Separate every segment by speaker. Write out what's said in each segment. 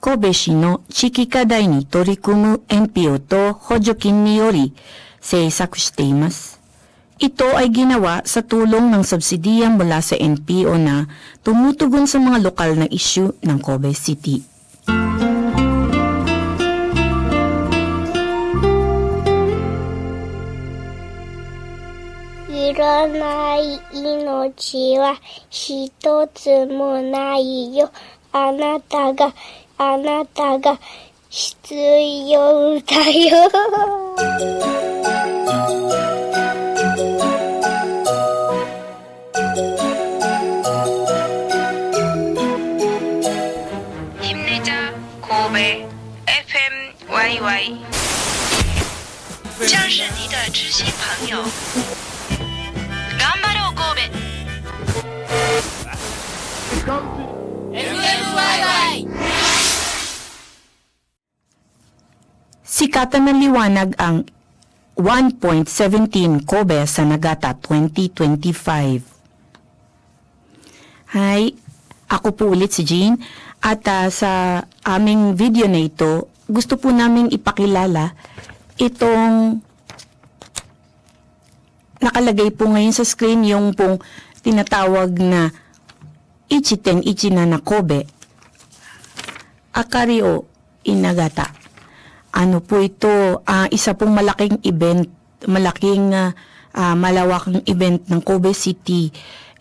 Speaker 1: 神戸市の地域課題に取り組む NPO と補助金により制作しています。Ito ay ginawa sa tulong ng subsidiya mula sa NPO na tumutugon sa mga lokal na issue ng Kobe City.
Speaker 2: いらない命は一つもないよ。あなたが、 あなたが必要だよ。
Speaker 3: 힘내자 고베 FM YY
Speaker 4: 这是你的知心朋友。
Speaker 3: 頑張ろう神戸
Speaker 1: Sikatan ng liwanag ang 1.17 Kobe sa Nagata 2025. Hi, ako po ulit si Jean at ah, sa aming video na ito, gusto po namin ipakilala itong nakalagay po ngayon sa screen yung pong tinatawag na Ichiten Ichina na Kobe. Akari o Inagata. Ano po ito? Ah, isa pong malaking event, malaking ah, ah, malawakang event ng Kobe City.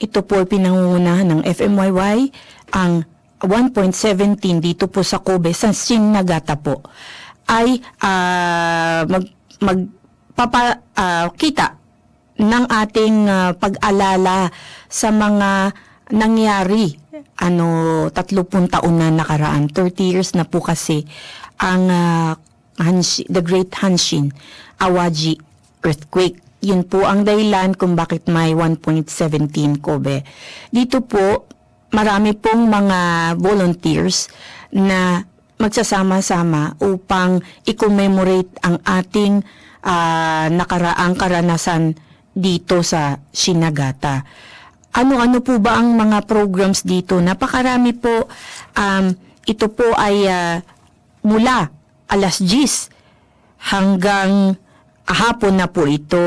Speaker 1: Ito po ay pinangungunahan ng FMYY, ang 1.17 dito po sa Kobe, sa Shinagata po, ay ah, mag, magpapa, ah, kita ng ating ah, pag-alala sa mga nangyari ano 30 taon na nakaraan 30 years na po kasi ang ah, Hanshi, the Great Hanshin Awaji earthquake yun po ang dahilan kung bakit may 1.17 Kobe dito po marami pong mga volunteers na magsasama-sama upang i-commemorate ang ating ah, nakaraang karanasan dito sa Shinagata. Ano-ano po ba ang mga programs dito? Napakarami po. Um, ito po ay ah, mula alas 10 hanggang hapon na po ito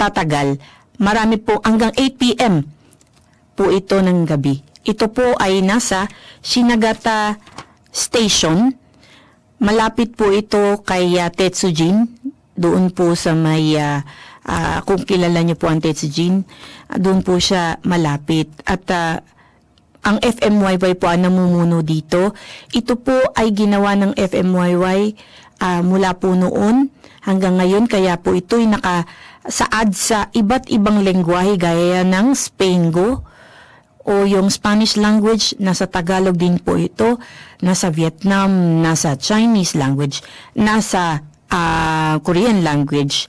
Speaker 1: tatagal. Marami po hanggang 8 p.m. po ito ng gabi. Ito po ay nasa Shinagata Station. Malapit po ito kay ah, Tetsujin. Doon po sa may, ah, ah, kung kilala niyo po ang Tetsujin, ah, doon po siya malapit. At ah, ang FMYY po ang namumuno dito. Ito po ay ginawa ng FMYY ah, mula po noon hanggang ngayon. Kaya po ito'y nakasaad sa iba't ibang lengguwahe gaya ng Spaingo, o yung Spanish language, nasa Tagalog din po ito, nasa Vietnam, nasa Chinese language, nasa ah, Korean language,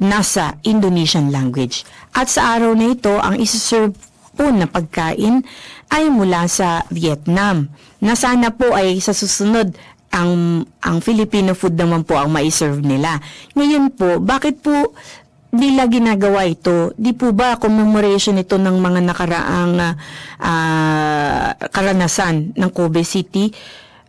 Speaker 1: nasa Indonesian language. At sa araw na ito, ang isi-serve po na pagkain ay mula sa Vietnam. Na sana po ay sa susunod ang ang Filipino food naman po ang mai-serve nila. Ngayon po, bakit po nila ginagawa ito? Di po ba commemoration ito ng mga nakaraang ah, karanasan ng Kobe City?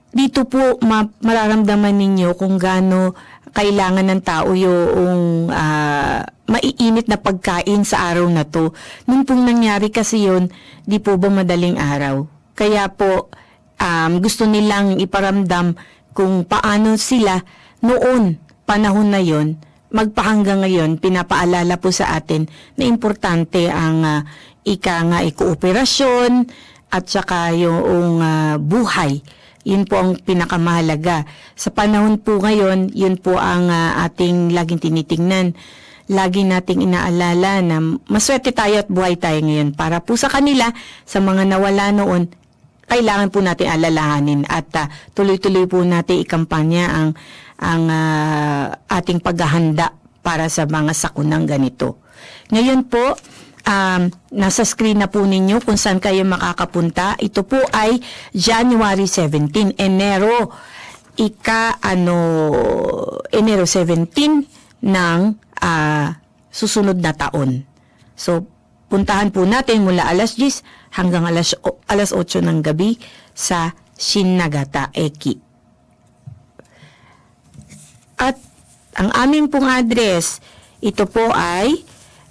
Speaker 1: Dito po ma- mararamdaman ninyo kung gaano kailangan ng tao yung ah, maiinit na pagkain sa araw na to. Nung pong nangyari kasi yun, di po ba madaling araw? Kaya po, um, gusto nilang iparamdam kung paano sila noon, panahon na yon, magpahanggang ngayon, pinapaalala po sa atin na importante ang ah, ika nga ikooperasyon at saka yung ah, buhay. Yun po ang pinakamahalaga. Sa panahon po ngayon, yun po ang ah, ating laging tinitingnan. Lagi nating inaalala na maswerte tayo at buhay tayo ngayon. Para po sa kanila, sa mga nawala noon, kailangan po natin alalahanin at ah, tuloy-tuloy po natin ikampanya ang ang ah, ating paghahanda para sa mga sakunang ganito. Ngayon po, um, nasa screen na po ninyo kung saan kayo makakapunta. Ito po ay January 17, Enero, ika ano, Enero 17 ng ah, susunod na taon. So, puntahan po natin mula alas 10 hanggang alas, o- alas 8 ng gabi sa Shinagata Eki. At ang aming pong address, ito po ay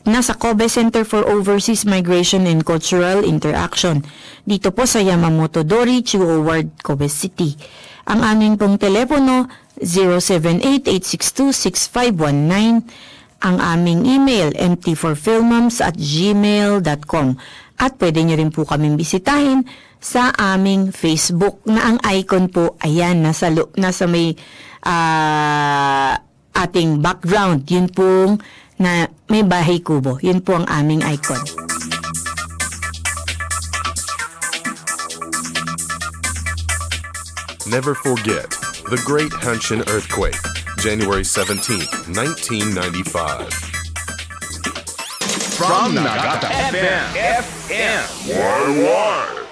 Speaker 1: nasa Kobe Center for Overseas Migration and Cultural Interaction. Dito po sa Yamamoto Dori, Chuo Ward, Kobe City. Ang aming pong telepono 078-862-6519. Ang aming email mt4filmams at gmail.com. At pwede nyo rin po kaming bisitahin sa aming Facebook na ang icon po ayan nasa lo- nasa may ah, ating background. Yun pong na may bahay kubo. Yun po ang aming icon.
Speaker 5: Never forget the Great Hanshin Earthquake, January 17, 1995.
Speaker 6: From Nagata FM. FM.
Speaker 5: Why, why?